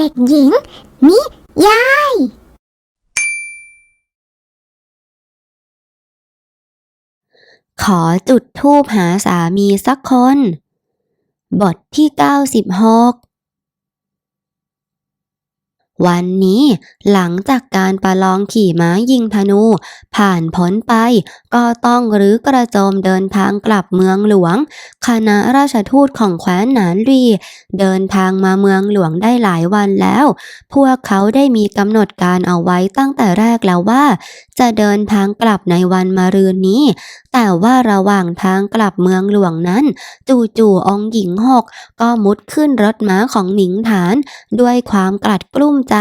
เด็กหญิง นิยาย ขอจุดทูปหาสามีสักคน บทที่ 96 วันนี้หลังจากการประลองขี่ม้ายิงธนู ผ่านพ้นไป ก็ต้องรื้อกระโจมเดินทางกลับเมืองหลวง คณะราชทูตของแคว้นหนานรี เดินทางมาเมืองหลวงได้หลายวันแล้ว พวกเขาได้มีกำหนดการเอาไว้ตั้งแต่แรกแล้วว่า จะเดินทางกลับในวันมะรืนนี้ แต่ว่าระหว่างทางกลับเมืองหลวงนั้น จู่ๆองหญิงหกก็มุดขึ้นรถม้าของหมิงฐาน ด้วยความกลัดกลุ้มใจ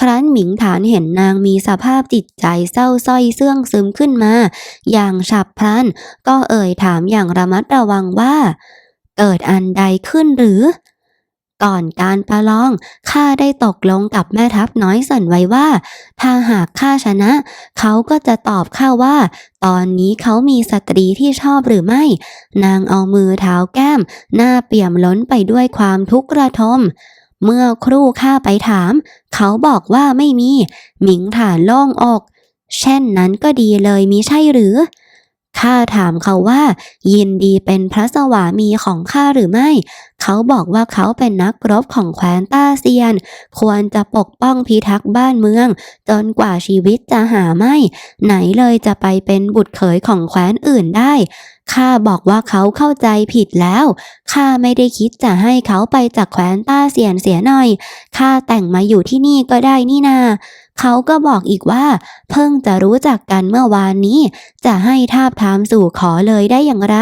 ครั้นหมิงฐานเห็นนางมีสภาพจิตใจเศร้าส้อยเสื่องซึมขึ้นมา อย่างฉับพลัน ก็เอ่ยถามอย่างระมัดระวังว่า เกิดอันใดขึ้นหรือ ก่อนการประลองข้าได้ตกลงกับแม่ทัพน้อยสันไว้ว่า ถ้าหากข้าชนะ เขาก็จะตอบข้าว่า ตอนนี้เขามีสตรีที่ชอบหรือไม่ นางเอามือเท้าแก้ม หน้าเปี่ยมล้นไปด้วยความทุกข์ระทม เมื่อครู่ข้าไปถาม เขาบอกว่าไม่มี หมิงฐานล่องอก เช่นนั้นก็ดีเลยมิใช่หรือข้าถามเขาว่า ยินดีเป็นพระสวามีของข้าหรือไม่ เขาบอกว่าเขาเป็นนักรบของแคว้นต้าเซียน ควรจะปกป้องพิทักษ์บ้านเมือง จนกว่าชีวิตจะหาไม่ ไหนเลยจะไปเป็นบุตรเขยของแคว้นอื่นได้ข้าบอกว่าเขาเข้าใจผิดแล้ว ข้าไม่ได้คิดจะให้เขาไปจากแคว้นต้าเซียนเสียหน่อย ข้าแต่งมาอยู่ที่นี่ก็ได้นี่นา เขาก็บอกอีกว่า เพิ่งจะรู้จักกันเมื่อวานนี้ จะให้ทาบทามสู่ขอเลยได้อย่างไร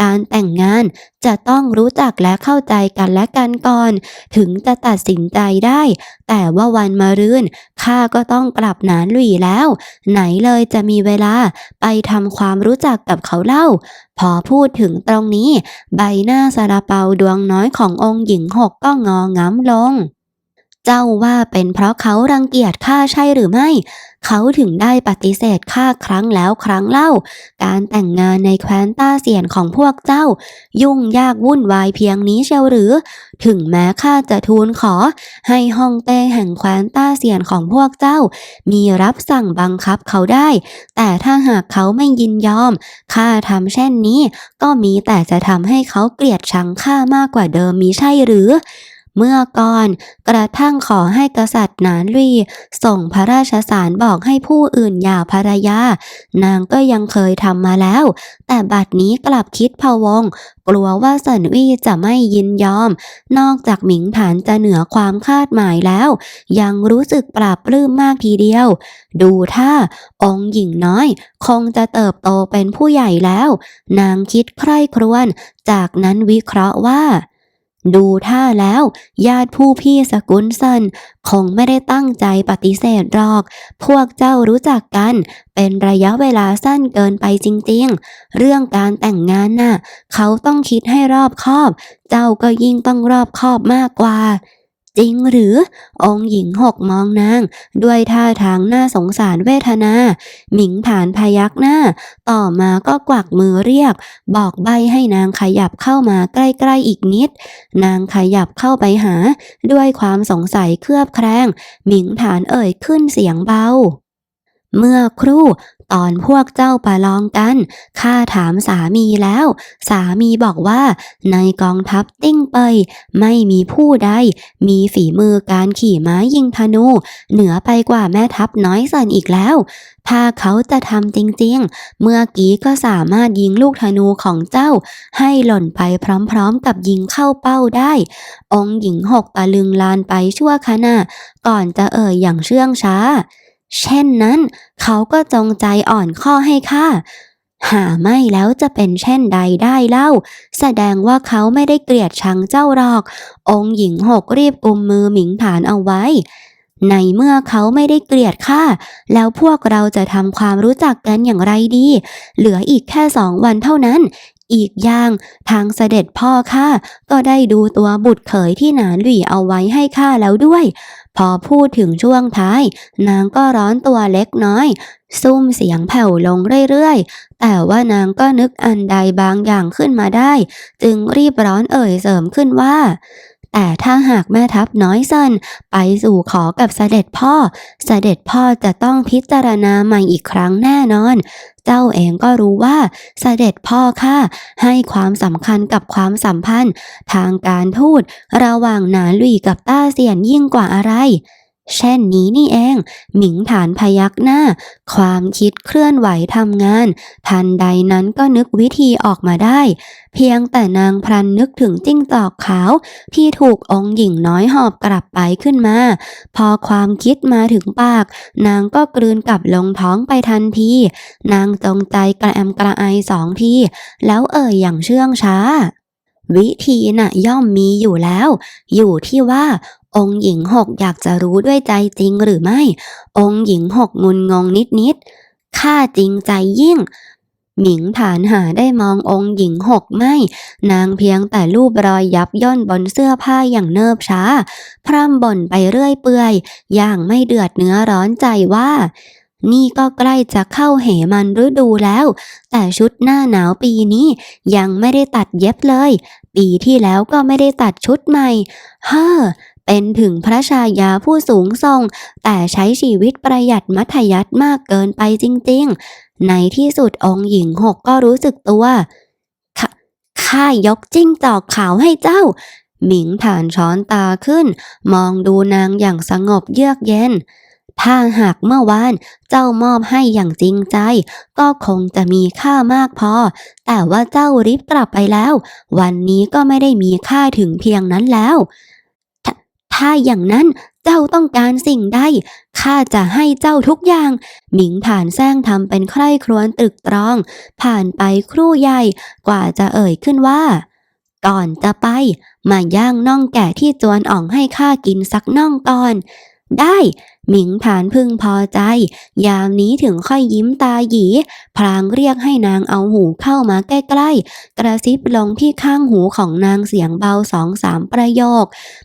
การแต่งงานจะต้องรู้จักและเข้าใจกันและกันก่อน ถึงจะตัดสินใจได้ แต่ว่าวันมะรืนข้าก็ต้องกลับหนานหลุยแล้ว ไหนเลยจะมีเวลาไปทำความรู้จักกับเขาเล่า พอพูดถึงตรงนี้ ใบหน้าซาลาเปาดวงน้อยขององค์หญิงหกก็งอง้ำลง เจ้าว่าเป็นเพราะเขารังเกียจข้าใช่หรือไม่ เขาถึงได้ปฏิเสธข้าครั้งแล้วครั้งเล่า การแต่งงานในแคว้นต้าเสียนของพวกเจ้า ยุ่งยากวุ่นวายเพียงนี้เชียวหรือ ถึงแม้ข้าจะทูลขอ ให้ฮ่องเต้แห่งแคว้นต้าเสียนของพวกเจ้า มีรับสั่งบังคับเขาได้ แต่ถ้าหากเขาไม่ยินยอมข้าทำเช่นนี้ ก็มีแต่จะทำให้เขาเกลียดชังข้ามากกว่าเดิมมีใช่หรือ เมื่อก่อน กระทั่งขอให้กษัตริย์หนานรีส่งพระราชสารบอกให้ผู้อื่นหย่าภรรยา นางก็ยังเคยทำมาแล้ว แต่บัดนี้กลับคิดพะวง กลัวว่าเซินวี่จะไม่ยินยอม นอกจากหมิงฐานจะเหนือความคาดหมายแล้ว ยังรู้สึกปราบปลื้มมากทีเดียว ดูท่าองค์หญิงน้อย คงจะเติบโตเป็นผู้ใหญ่แล้ว นางคิดใคร่ครวญจากนั้นวิเคราะห์ว่า ดูท่าแล้ว ญาติผู้พี่สกุลสันคงไม่ได้ตั้งใจปฏิเสธหรอก พวกเจ้ารู้จักกัน เป็นระยะเวลาสั้นเกินไปจริงๆ เรื่องการแต่งงานน่ะ เขาต้องคิดให้รอบคอบ เจ้าก็ยิ่งต้องรอบคอบมากกว่า จริงหรือ องค์หญิงหกมองนาง ด้วยท่าทางน่าสงสารเวทนา หมิงฐานพยักหน้า ต่อมาก็กวักมือเรียก บอกใบให้นางขยับเข้ามาใกล้ๆอีกนิด นางขยับเข้าไปหา ด้วยความสงสัยเคลือบแคลงหมิงฐานเอ่ยขึ้นเสียงเบา เมื่อครู่ตอนพวกเจ้าประลองกัน ข้าถามสามีแล้ว สามีบอกว่า ในกองทัพติ้งเปย ไม่มีผู้ใด มีฝีมือการขี่ม้ายิงธนู เหนือไปกว่าแม่ทัพน้อยสันอีกแล้ว ถ้าเขาจะทำจริงๆ เมื่อกี้ก็สามารถยิงลูกธนูของเจ้า ให้หล่นไปพร้อมๆ กับยิงเข้าเป้าได้ องค์หญิงหกตะลึงลานไปชั่วขณะก่อนจะเอ่ยอย่างเชื่องช้า เช่นนั้น เขาก็จงใจอ่อนข้อให้ข้าหาไม่แล้วจะเป็นเช่นใดได้เล่า แสดงว่าเขาไม่ได้เกลียดชังเจ้าหรอก องค์หญิงหกรีบกุมมือหมิงฐานเอาไว้ ในเมื่อเขาไม่ได้เกลียดข้าแล้วพวกเราจะทำความรู้จักกันอย่างไรดี เหลืออีกแค่สองวันเท่านั้น อีกอย่างทางเสด็จพ่อข้าก็ได้ดูตัวบุตรเขยที่หนานหลี่เอาไว้ให้ข้าแล้วด้วย พอพูดถึงช่วงท้าย นางก็ร้อนตัวเล็กน้อย ซุ่มเสียงแผ่วลงเรื่อยๆ แต่ว่านางก็นึกอันใดบางอย่างขึ้นมาได้ จึงรีบร้อนเอ่ยเสริมขึ้นว่า แต่ถ้าหากแม่ทัพน้อยซันไปสู่ขอกับเสด็จพ่อ เสด็จพ่อจะต้องพิจารณาใหม่อีกครั้งแน่นอน เจ้าเองก็รู้ว่าเสด็จพ่อข้าให้ความสำคัญกับความสัมพันธ์ ทางการทูตระหว่างหนานหลุยกับต้าเสียนยิ่งกว่าอะไร เช่นนี้นี่เอง หมิงฐานพยักหน้า ความคิดเคลื่อนไหวทำงาน ทันใดนั้นก็นึกวิธีออกมาได้ เพียงแต่นางพลันนึกถึงจิ้งจอกขาว ที่ถูกองค์หญิงน้อยหอบกลับไปขึ้นมา พอความคิดมาถึงปาก นางก็กลืนกลับลงท้องไปทันที นางจงใจกระแอมกระไอสองที แล้วเอ่ยอย่างเชื่องช้าวิธีน่ะย่อมมีอยู่แล้ว อยู่ที่ว่า องค์หญิงหกอยากจะรู้ด้วยใจจริงหรือไม่ องค์หญิงหกงุนงงนิดนิดๆข้าจริงใจยิ่ง หมิงฐานหาได้มององค์หญิงหกไม่ นางเพียงแต่รูปรอยยับย่นบนเสื้อผ้าอย่างเนิบช้า พร่ำบ่นไปเรื่อยเปื่อย อย่างไม่เดือดเนื้อร้อนใจว่านี่ก็ใกล้จะเข้าเหมันฤดูแล้ว แต่ชุดหน้าหนาวปีนี้ยังไม่ได้ตัดเย็บเลย ปีที่แล้วก็ไม่ได้ตัดชุดใหม่ เฮ้อ เป็นถึงพระชายาผู้สูงส่ง แต่ใช้ชีวิตประหยัดมัธยัติมากเกินไปจริงๆ ในที่สุดองค์หญิงหกก็รู้สึกตัวขข้ายกจิ้งจอกขาวให้เจ้า หมิงฐานช้อนตาขึ้น มองดูนางอย่างสงบเยือกเย็น ถ้าหากเมื่อวานเจ้ามอบให้อย่างจริงใจ ก็คงจะมีค่ามากพอ แต่ว่าเจ้าริบกลับไปแล้ว วันนี้ก็ไม่ได้มีค่าถึงเพียงนั้นแล้ว ถ้าอย่างนั้นเจ้าต้องการสิ่งใดข้าจะให้เจ้าทุกอย่าง หมิงผ่านแซงทำเป็นใคร่ครวญตรึกตรอง ผ่านไปครู่ใหญ่กว่าจะเอ่ยขึ้นว่า ก่อนจะไป มาย่างน่องแกะที่จวนอ่องให้ข้ากินสักน่องก่อน ได้หมิงฐานพึงพอใจ ยามนี้ถึงค่อยยิ้มตาหยี พลางเรียกให้นางเอาหูเข้ามาใกล้ๆ กระซิบลงที่ข้างหูของนางเสียงเบาสองสามประโยค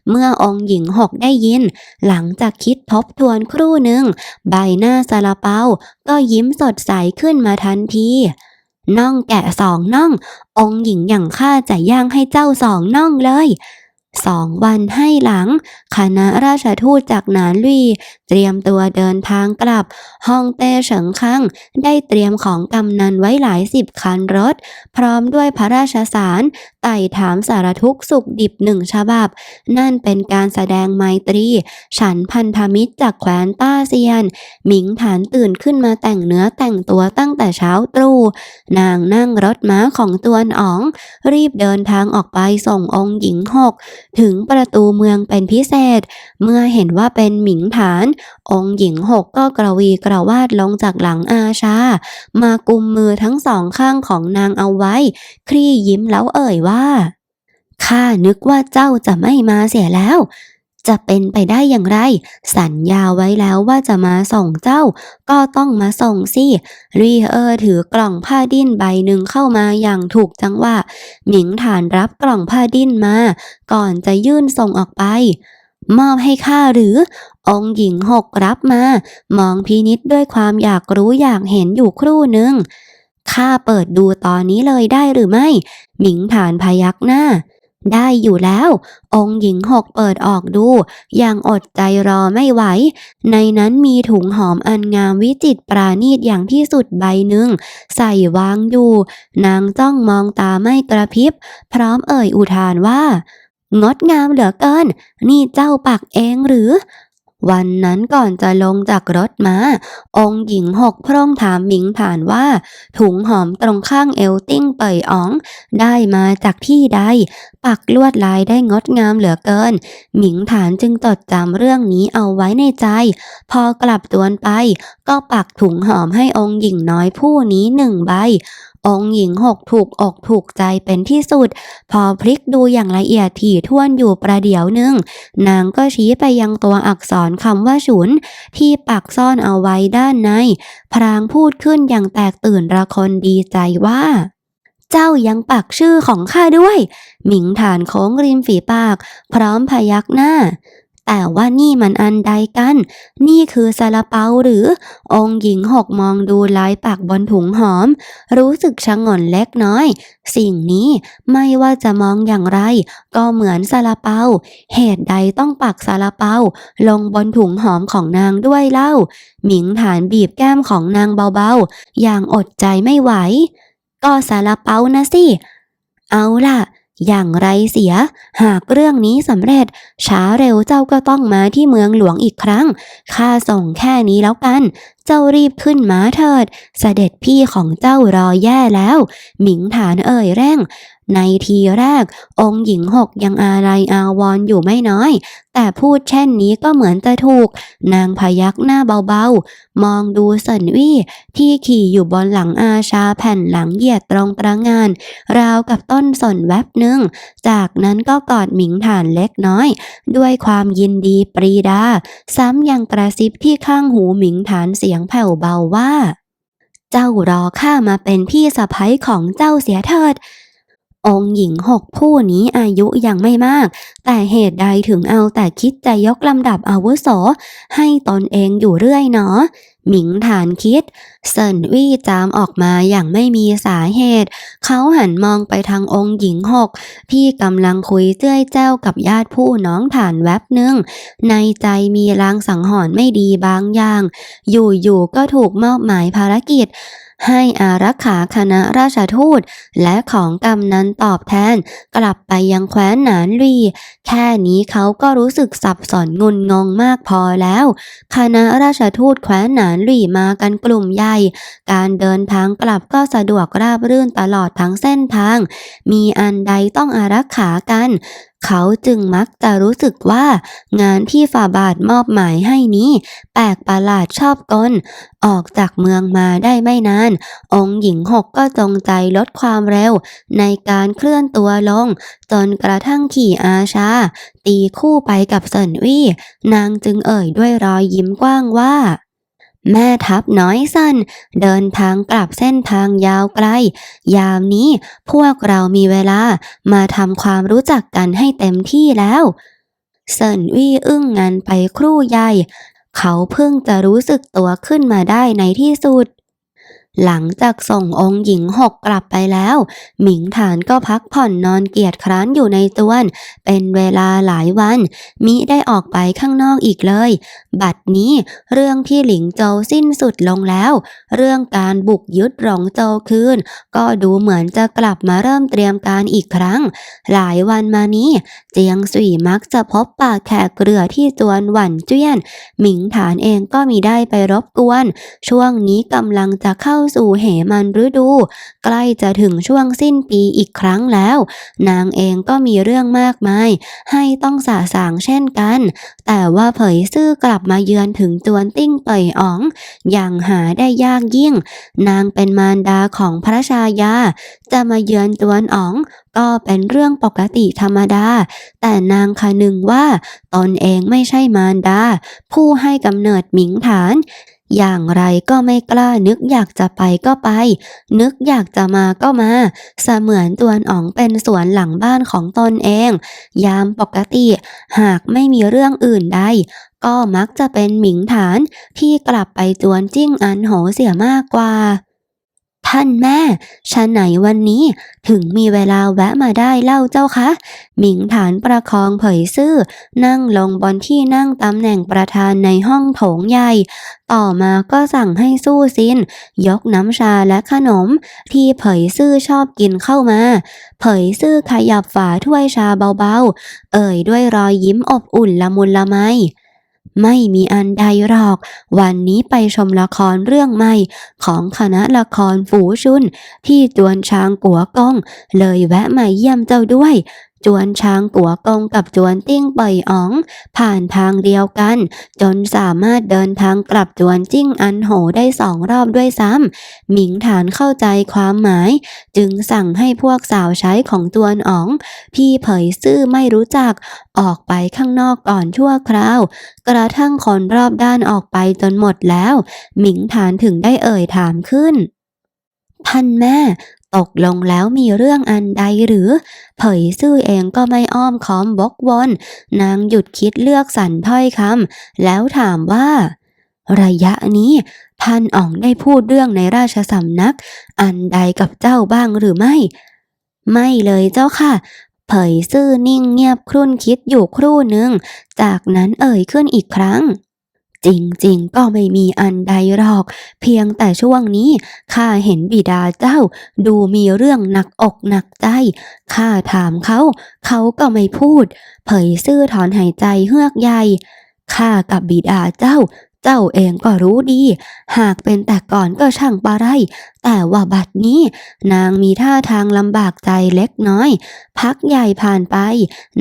เมื่อองค์หญิงหกได้ยิน หลังจากคิดทบทวนครู่หนึ่ง ใบหน้าซาลาเปา ก็ยิ้มสดใสขึ้นมาทันทีน่องแกะสองน่อง องค์หญิงอย่างข้าจะย่างให้เจ้าสองน่องเลย สองวันให้หลัง คณะราชทูตจากหนานลุยเตรียมตัวเดินทางกลับฮ่องเต้เฉิงคังได้เตรียมของกำนันไว้หลายสิบคันรถ พร้อมด้วยพระราชสารไต่ถามสารทุกสุขดิบหนึ่งฉบับ นั่นเป็นการแสดงไมตรี ฉันพันธมิตรจากแคว้นต้าเซียน หมิงฐานตื่นขึ้นมาแต่งเนื้อแต่งตัวตั้งแต่เช้าตรู่นางนั่งรถม้าของตวนอ๋อง รีบเดินทางออกไปส่งองค์หญิงหกถึงประตูเมืองเป็นพิเศษ เมื่อเห็นว่าเป็นหมิงฐาน องค์หญิงหกก็กระวีกระวาดลงจากหลังอาชา มากุมมือทั้งสองข้างของนางเอาไว้ ครี่ยิ้มแล้วเอ่ยว่าข้านึกว่าเจ้าจะไม่มาเสียแล้ว จะเป็นไปได้อย่างไร สัญญาไว้แล้วว่าจะมาส่งเจ้า ก็ต้องมาส่งสิรีเออร์ถือกล่องผ้าดิ้นใบหนึ่งเข้ามาอย่างถูกจังหวะหมิงฐานรับกล่องผ้าดิ้นมา ก่อนจะยื่นส่งออกไป มอบให้ข้าหรือ องค์หญิงหกรับมา มองพินิษด้วยความอยากรู้อยากเห็นอยู่ครู่หนึ่งข้าเปิดดูตอนนี้เลยได้หรือไม่ หมิงฐานพยักหน้า ได้อยู่แล้ว องค์หญิงหกเปิดออกดู อย่างอดใจรอไม่ไหว ในนั้นมีถุงหอมอันงามวิจิตรปราณีตอย่างที่สุดใบหนึ่ง ใส่วางอยู่ นางจ้องมองตาไม่กระพริบ พร้อมเอ่ยอุทานว่า งดงามเหลือเกิน นี่เจ้าปักเองหรือ วันนั้นก่อนจะลงจากรถมา องค์หญิงหกพร่งถามหมิงฐานว่า ถุงหอมตรงข้างเอวติ้งเป่ยอ๋อง ได้มาจากที่ใด ปักลวดลายได้งดงามเหลือเกิน หมิงฐานจึงจดจำเรื่องนี้เอาไว้ในใจ พอกลับตวนไป ก็ปักถุงหอมให้องค์หญิงน้อยผู้นี้หนึ่งใบ องค์หญิงหกถูกอกถูกใจเป็นที่สุด พอพลิกดูอย่างละเอียดถี่ถ้วนอยู่ประเดี๋ยวหนึ่ง นางก็ชี้ไปยังตัวอักษรคำว่าฉุน ที่ปักซ่อนเอาไว้ด้านใน พรางพูดขึ้นอย่างแตกตื่นระคนดีใจว่าเจ้ายังปักชื่อของข้าด้วย หมิงฐานโค้งริมฝีปาก พร้อมพยักหน้า แต่ว่านี่มันอันใดกัน นี่คือซาลาเปาหรือ องค์หญิงหกมองดูลายปักบนถุงหอม รู้สึกชะงนเล็กน้อย สิ่งนี้ไม่ว่าจะมองอย่างไร ก็เหมือนซาลาเปา เหตุใดต้องปักซาลาเปา ลงบนถุงหอมของนางด้วยเล่า หมิงฐานบีบแก้มของนางเบาๆ อย่างอดใจไม่ไหว ก็ซาลาเปานะสิ เอาล่ะ อย่างไรเสีย หากเรื่องนี้สำเร็จ ช้าเร็วเจ้าก็ต้องมาที่เมืองหลวงอีกครั้งข้าส่งแค่นี้แล้วกัน เจ้ารีบขึ้นม้าเถิด เสด็จพี่ของเจ้ารอแย่แล้ว หมิงฐานเอ่ยแร่ง ในทีแรก องค์หญิงหกยังอาลัยอาวรณ์อยู่ไม่น้อย แต่พูดเช่นนี้ก็เหมือนจะถูก นางพยักหน้าเบาๆ มองดูเสินวี่ที่ขี่อยู่บนหลังอาชาแผ่นหลังเหยียดตรงประงาน ราวกับต้นสนแวบหนึ่ง จากนั้นก็กอดหมิงฐานเล็กน้อย ด้วยความยินดีปรีดา ซ้ำยังกระซิบที่ข้างหูหมิงฐานเสียงแผ่วเบาว่า เจ้ารอข้ามาเป็นพี่สะใภ้ของเจ้าเสียเถิด องค์หญิงหกผู้นี้อายุยังไม่มาก แต่เหตุใดถึงเอาแต่คิดจะยกลำดับอาวุโส ให้ตนเองอยู่เรื่อยหนอหมิงฐานคิด เซินวี่จามออกมาอย่างไม่มีสาเหตุ เขาหันมองไปทางองค์หญิงหกที่กำลังคุยเจ้ยแจ้วกับญาติผู้น้องฐานแวบหนึ่ง ในใจมีลางสังหรณ์ไม่ดีบางอย่าง อยู่ๆก็ถูกมอบหมายภารกิจ ให้อารักขาคณะราชทูต และของกำนันตอบแทน กลับไปยังแคว้นหนานรีแค่นี้เขาก็รู้สึกสับสนงุนงงมากพอแล้ว คณะราชทูตแคว้นหนานรีมากันกลุ่มใหญ่ การเดินทางกลับก็สะดวกราบรื่นตลอดทั้งเส้นทาง มีอันใดต้องอารักขากัน เขาจึงมักจะรู้สึกว่า งานที่ฝ่าบาทมอบหมายให้นี้ แปลกประหลาดชอบกลออกจากเมืองมาได้ไม่นาน องค์หญิงหกก็จงใจลดความเร็ว ในการเคลื่อนตัวลง จนกระทั่งขี่อาชา ตีคู่ไปกับเซินวี่ นางจึงเอ่ยด้วยรอยยิ้มกว้างว่า แม่ทัพน้อยสันเดินทางกลับเส้นทางยาวไกล ยามนี้พวกเรามีเวลามาทำความรู้จักกันให้เต็มที่แล้วเซินวี่อึ้งงันไปครู่ใหญ่ เขาเพิ่งจะรู้สึกตัวขึ้นมาได้ในที่สุด หลังจากส่งองค์หญิงหกกลับไปแล้ว หมิงฐานก็พักผ่อนนอนเกียจคร้านอยู่ในจวน เป็นเวลาหลายวัน มิได้ออกไปข้างนอกอีกเลย บัดนี้เรื่องที่หลิงโจวสิ้นสุดลงแล้ว เรื่องการบุกยึดหลงโจวคืน ก็ดูเหมือนจะกลับมาเริ่มเตรียมการอีกครั้ง หลายวันมานี้ เจียงสุยมักจะพบปากแขกเรือที่จวนหวันเจี้ยน หมิงฐานเองก็มีได้ไปรบกวน ช่วงนี้กำลังจะเข้าสู่เหมันฤดู ใกล้จะถึงช่วงสิ้นปีอีกครั้งแล้ว นางเองก็มีเรื่องมากมาย ให้ต้องสาสางเช่นกัน แต่ว่าเผยซื่อกลับมาเยือนถึงจวนติ้งเป่ยอ๋อง อย่างหาได้ยากยิ่ง นางเป็นมารดาของพระชายา จะมาเยือนจวนอ๋องก็เป็นเรื่องปกติธรรมดา แต่นางคนึงว่าตนเองไม่ใช่มารดา ผู้ให้กำเนิดหมิงฐาน อย่างไรก็ไม่กล้านึกอยากจะไปก็ไป นึกอยากจะมาก็มา เสมือนตวนอ๋องเป็นสวนหลังบ้านของตนเอง ยามปกติ หากไม่มีเรื่องอื่นใด ก็มักจะเป็นหมิงฐานที่กลับไปจวนจิ้งอันโหเสียมากกว่า ท่านแม่ชะไหนวันนี้ถึงมีเวลาแวะมาได้เล่าเจ้าคะ หมิงฐานประคองเผยซื่อ นั่งลงบนที่นั่งตำแหน่งประธานในห้องโถงใหญ่ ต่อมาก็สั่งให้สู้ซิน ยกน้ำชาและขนม ที่เผยซื่อชอบกินเข้ามา เผยซื่อขยับฝาถ้วยชาเบาๆ เอ่ยด้วยรอยยิ้มอบอุ่นละมุนละไม ไม่มีอันใดหรอก วันนี้ไปชมละครเรื่องใหม่ ของคณะละครฝูชุน ที่จวนช้างกัวกงเลยแวะมาเยี่ยมเจ้าด้วย จวนช้างกัวกงกับจวนติ้งเป่ยอ๋อง ผ่านทางเดียวกัน จนสามารถเดินทางกลับจวนจิ้งอันโหได้สองรอบด้วยซ้ำหมิงฐานเข้าใจความหมาย จึงสั่งให้พวกสาวใช้ของจวนอ๋อง พี่เผยซื่อไม่รู้จักออกไปข้างนอกก่อนชั่วคราว กระทั่งคนรอบด้านออกไปจนหมดแล้ว หมิงฐานถึงได้เอ่ยถามขึ้นท่านแม่ ตกลงแล้วมีเรื่องอันใดหรือ เผยซื่อเองก็ไม่อ้อมค้อมบกวนนางหยุดคิดเลือกสรรถ้อยคำแล้วถามว่า ระยะนี้ท่านอ๋องได้พูดเรื่องในราชสำนัก อันใดกับเจ้าบ้างหรือไม่ ไม่เลยเจ้าค่ะ เผยซื่อนิ่งเงียบครุ่นคิดอยู่ครู่หนึ่ง จากนั้นเอ่ยขึ้นอีกครั้ง จริงๆ ก็ไม่มีอันใดหรอก เพียงแต่ช่วงนี้ข้าเห็นบิดาเจ้า ดูมีเรื่องหนักอกหนักใจข้าถามเขา เขาก็ไม่พูด เผยซื่อถอนหายใจเฮือกใหญ่ข้ากับบิดาเจ้า เจ้าเองก็รู้ดี หากเป็นแต่ก่อนก็ช่างปะไร แต่ว่าบัดนี้ นางมีท่าทางลำบากใจเล็กน้อย พักใหญ่ผ่านไป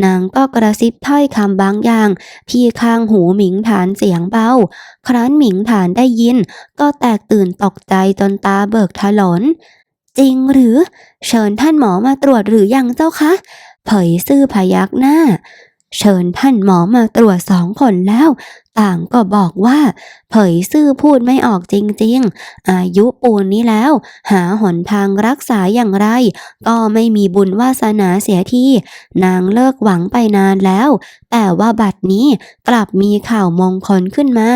นางก็กระซิบถ้อยคำบางอย่างที่ข้างหูหมิงฐานเสียงเบา ครั้นหมิงฐานได้ยิน ก็แตกตื่นตกใจจนตาเบิกถลน จริงหรือ เชิญท่านหมอมาตรวจหรือยังเจ้าคะ เผยซื่อพยักหน้าเชิญท่านหมอมาตรวจสองคนแล้วต่างก็บอกว่า เผยซื่อพูดไม่ออกจริงๆ อายุปูนนี้แล้ว หาหนทางรักษาอย่างไร ก็ไม่มีบุญวาสนาเสียทีนางเลิกหวังไปนานแล้ว แต่ว่าบัดนี้กลับมีข่าวมงคลขึ้นมา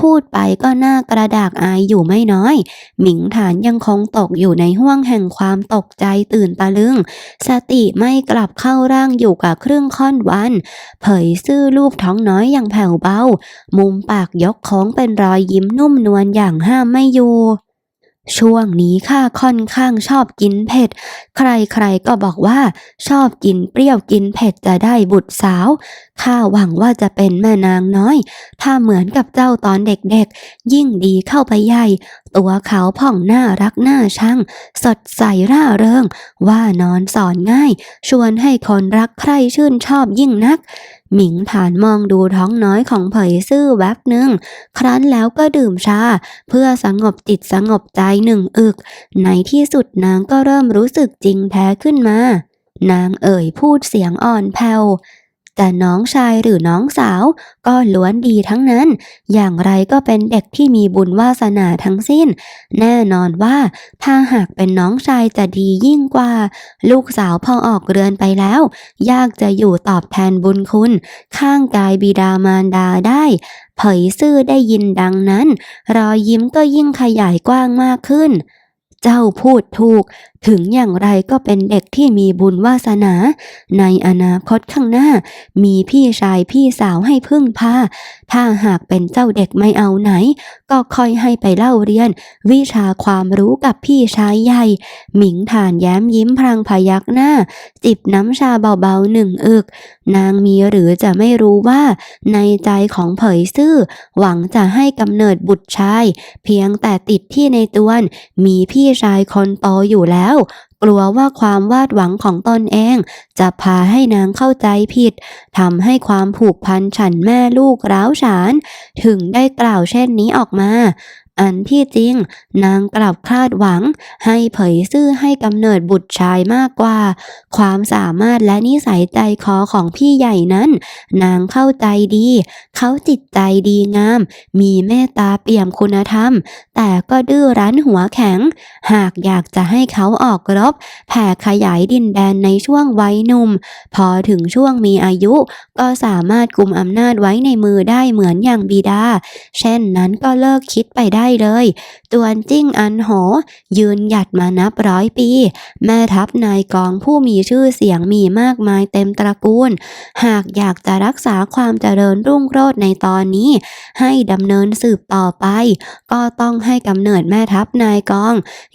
พูดไปก็น่ากระดากอายอยู่ไม่น้อย หมิงฐานยังคงตกอยู่ในห้วงแห่งความตกใจตื่นตะลึง สติไม่กลับเข้าร่างอยู่กับครึ่งค่อนวัน เผยซื่อลูกท้องน้อยอย่างแผ่วเบามุมปากยกโค้งเป็นรอยยิ้มนุ่มนวลอย่างห้ามไม่อยู่ ช่วงนี้ข้าค่อนข้างชอบกินเผ็ด ใครๆก็บอกว่าชอบกินเปรี้ยวกินเผ็ดจะได้บุตรสาวข้าหวังว่าจะเป็นแม่นางน้อย ถ้าเหมือนกับเจ้าตอนเด็กๆ ยิ่งดีเข้าไปใหญ่ ตัวเขาวผ่องน่ารักน่าชังสดใสร่าเริง ว่านอนสอนง่าย ชวนให้คนรักใคร่ชื่นชอบยิ่งนัก หมิงฐานมองดูท้องน้อยของเผยซื่อแวบหนึ่ง ครั้นแล้วก็ดื่มชา เพื่อสงบจิตสงบใจหนึ่งอึก ในที่สุดนางก็เริ่มรู้สึกจริงแท้ขึ้นมา นางเอ่ยพูดเสียงอ่อนแผ่ว แต่น้องชายหรือน้องสาว ก็ล้วนดีทั้งนั้น อย่างไรก็เป็นเด็กที่มีบุญวาสนาทั้งสิ้น แน่นอนว่า ถ้าหากเป็นน้องชายจะดียิ่งกว่า ลูกสาวพอออกเรือนไปแล้ว ยากจะอยู่ตอบแทนบุญคุณ ข้างกายบิดามารดาได้เผยซื่อได้ยินดังนั้น รอยยิ้มก็ยิ่งขยายกว้างมากขึ้น เจ้าพูดถูก ถึงอย่างไรก็เป็นเด็กที่มีบุญวาสนา ในอนาคตข้างหน้า มีพี่ชายพี่สาวให้พึ่งพา ถ้าหากเป็นเจ้าเด็กไม่เอาไหน ก็ค่อยให้ไปเล่าเรียน วิชาความรู้กับพี่ชายใหญ่ หมิงฐานแย้มยิ้มพรางพยักหน้า จิบน้ำชาเบาๆหนึ่งอึก นางมีหรือจะไม่รู้ว่า ในใจของเผยซื่อ หวังจะให้กำเนิดบุตรชาย เพียงแต่ติดที่ในตวนมีพี่ชายคนโตอยู่แล้วกลัวว่าความวาดหวังของตนเอง จะพาให้นางเข้าใจผิดทำให้ความผูกพันฉันแม่ลูกร้าวฉาน ถึงได้กล่าวเช่นนี้ออกมา อันที่จริง นางกลับคาดหวัง ให้เผยซื่อให้กำเนิดบุตรชายมากกว่า ความสามารถและนิสัยใจคอของพี่ใหญ่นั้น นางเข้าใจดี เขาจิตใจดีงาม มีเมตตาเปี่ยมคุณธรรม แต่ก็ดื้อรั้นหัวแข็ง หากอยากจะให้เขาออกรบ แผ่ขยายดินแดนในช่วงวัยหนุ่ม พอถึงช่วงมีอายุ ก็สามารถกุมอำนาจไว้ในมือได้เหมือนอย่างบิดา เช่นนั้นก็เลิกคิดไปได้เลย ตวนจิ้งอันโห ยืนหยัดมานับร้อยปี แม่ทัพนายกองผู้มีชื่อเสียงมีมากมายเต็มตระกูล หากอยากจะรักษาความเจริญรุ่งโรจน์ในตอนนี้ ให้ดำเนินสืบต่อไป ก็ต้องให้กำเนิดแม่ทัพนายกอง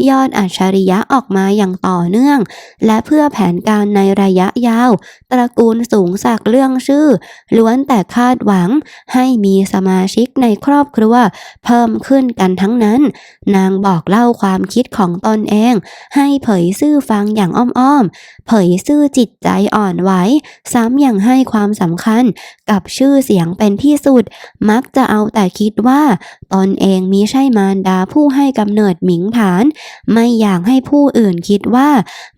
ยอดอัจฉริยะออกมาอย่างต่อเนื่อง และเพื่อแผนการในระยะยาว ตระกูลสูงสักเรื่องชื่อ ล้วนแต่คาดหวังให้มีสมาชิกในครอบครัว เพิ่มขึ้นกันทั้งนั้น นางบอกเล่าความคิดของตนเอง ให้เผยซื่อฟังอย่างอ้อมๆ เผยซื่อจิตใจอ่อนไหวซ้ำยังให้ความสำคัญกับชื่อเสียงเป็นที่สุด มักจะเอาแต่คิดว่า ตนเองมิใช่มารดาผู้ให้กำเนิดหมิงฐาน ไม่อยากให้ผู้อื่นคิดว่า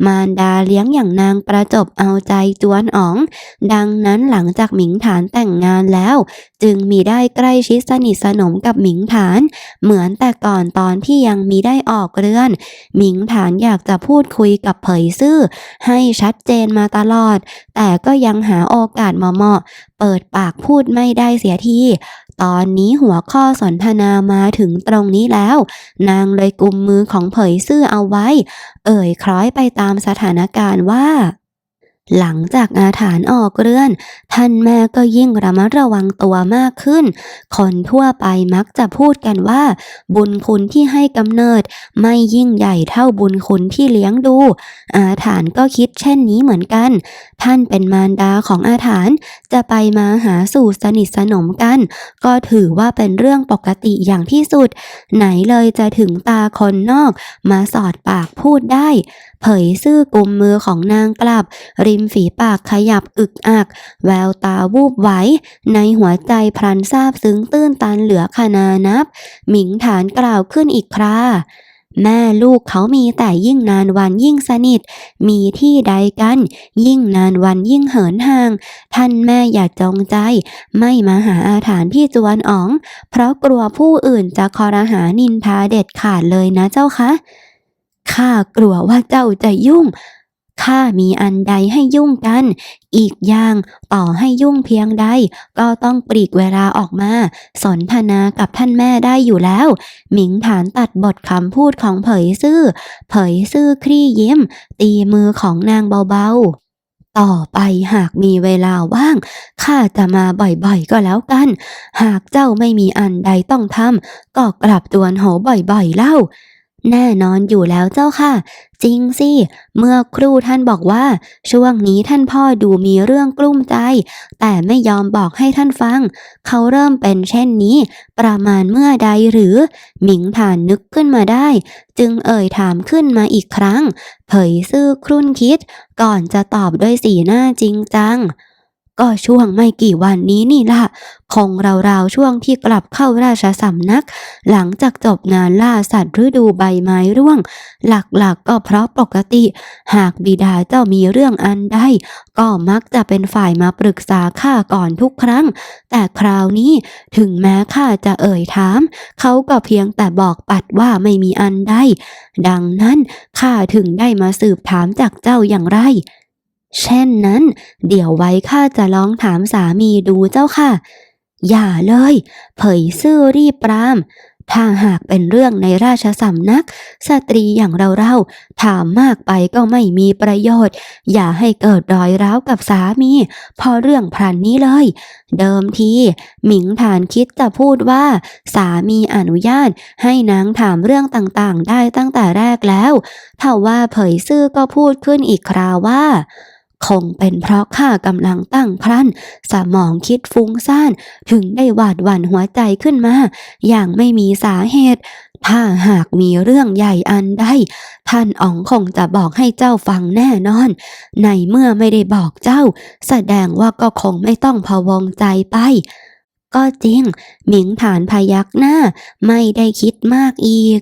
มารดาเลี้ยงอย่างนางประจบเอาใจจวนอ๋อง ดังนั้นหลังจากหมิงฐานแต่งงานแล้ว จึงมีได้ใกล้ชิดสนิทสนมกับหมิงฐาน เหเหมือนแต่ก่อนตอนที่ยังมีได้ออกเรือน หมิงฐานอยากจะพูดคุยกับเผยซื่อ ให้ชัดเจนมาตลอด แต่ก็ยังหาโอกาสเหมาะๆเปิดปากพูดไม่ได้เสียทีตอนนี้หัวข้อสนทนามาถึงตรงนี้แล้ว นางเลยกุมมือของเผยซื่อเอาไว้ เอ่ยคล้อยไปตามสถานการณ์ว่า หลังจากอาถานออกเรือน ท่านแม่ก็ยิ่งระมัดระวังตัวมากขึ้น คนทั่วไปมักจะพูดกันว่า บุญคุณที่ให้กำเนิด ไม่ยิ่งใหญ่เท่าบุญคุณที่เลี้ยงดู อาถานก็คิดเช่นนี้เหมือนกัน ท่านเป็นมารดาของอาถานจะไปมาหาสู่สนิทสนมกัน ก็ถือว่าเป็นเรื่องปกติอย่างที่สุด ไหนเลยจะถึงตาคนนอก มาสอดปากพูดได้ เผยซื่อกุมมือของนางกลับ ริมฝีปากขยับอึกอัก แววตาวูบไหว ในหัวใจพลันซาบซึ้งตื้นตันเหลือขนานับ หมิงฐานกล่าวขึ้นอีกคราแม่ลูกเขามีแต่ยิ่งนานวันยิ่งสนิท มีที่ใดกัน ยิ่งนานวันยิ่งเหินห่าง ท่านแม่อย่าจงใจ ไม่มาหาอาถานพี่จวนอ๋อง เพราะกลัวผู้อื่นจะคอรหานินทาเด็ดขาดเลยนะเจ้าคะ ข้ากลัวว่าเจ้าจะยุ่ง ข้ามีอันใดให้ยุ่งกัน อีกอย่างต่อให้ยุ่งเพียงใด ก็ต้องปลีกเวลาออกมา สนทนากับท่านแม่ได้อยู่แล้ว หมิงฐานตัดบทคำพูดของเผยซื่อ เผยซื่อคลี่ยิ้ม ตีมือของนางเบาๆต่อไปหากมีเวลาว่างข้าจะมาบ่อยๆก็แล้วกัน หากเจ้าไม่มีอันใดต้องทำก็กลับตวนโหบ่อยๆเล่า แน่นอนอยู่แล้วเจ้าค่ะ จริงสิ เมื่อครู่ท่านบอกว่า ช่วงนี้ท่านพ่อดูมีเรื่องกลุ้มใจ แต่ไม่ยอมบอกให้ท่านฟัง เขาเริ่มเป็นเช่นนี้ ประมาณเมื่อใดหรือ หมิงฐานนึกขึ้นมาได้ จึงเอ่ยถามขึ้นมาอีกครั้ง เผยซื่อครุ่นคิด ก่อนจะตอบด้วยสีหน้าจริงจัง ก็ช่วงไม่กี่วันนี้นี่ล่ะ คงราวๆช่วงที่กลับเข้าราชสำนัก หลังจากจบงานล่าสัตว์ฤดูใบไม้ร่วง หลักๆก็เพราะปกติ หากบิดาเจ้ามีเรื่องอันใดก็มักจะเป็นฝ่ายมาปรึกษาข้าก่อนทุกครั้ง แต่คราวนี้ถึงแม้ข้าจะเอ่ยถาม เขาก็เพียงแต่บอกปัดว่าไม่มีอันใดดังนั้นข้าถึงได้มาสืบถามจากเจ้าอย่างไร เช่นนั้น เดี๋ยวไว้ข้าจะลองถามสามีดูเจ้าค่ะ อย่าเลย เผยซื่อรีบปราม ถ้าหากเป็นเรื่องในราชสำนัก สตรีอย่างเราๆถามมากไปก็ไม่มีประโยชน์ อย่าให้เกิดรอยร้าวกับสามี พอเรื่องพลันนี้เลย เดิมทีหมิงฐานคิดจะพูดว่า สามีอนุญาตให้นางถามเรื่องต่างๆ ได้ตั้งแต่แรกแล้วถ้าว่าเผยซื่อก็พูดขึ้นอีกคราวว่า คงเป็นเพราะข้ากำลังตั้งครั่นสมองคิดฟุ้งซ่าน ถึงได้หวาดหวั่นหัวใจขึ้นมา อย่างไม่มีสาเหตุ ถ้าหากมีเรื่องใหญ่อันใดท่านอ๋องคงจะบอกให้เจ้าฟังแน่นอน ในเมื่อไม่ได้บอกเจ้า แสดงว่าก็คงไม่ต้องพะวงใจไปก็จริง หมิงฐานพยักหน้า ไม่ได้คิดมากอีก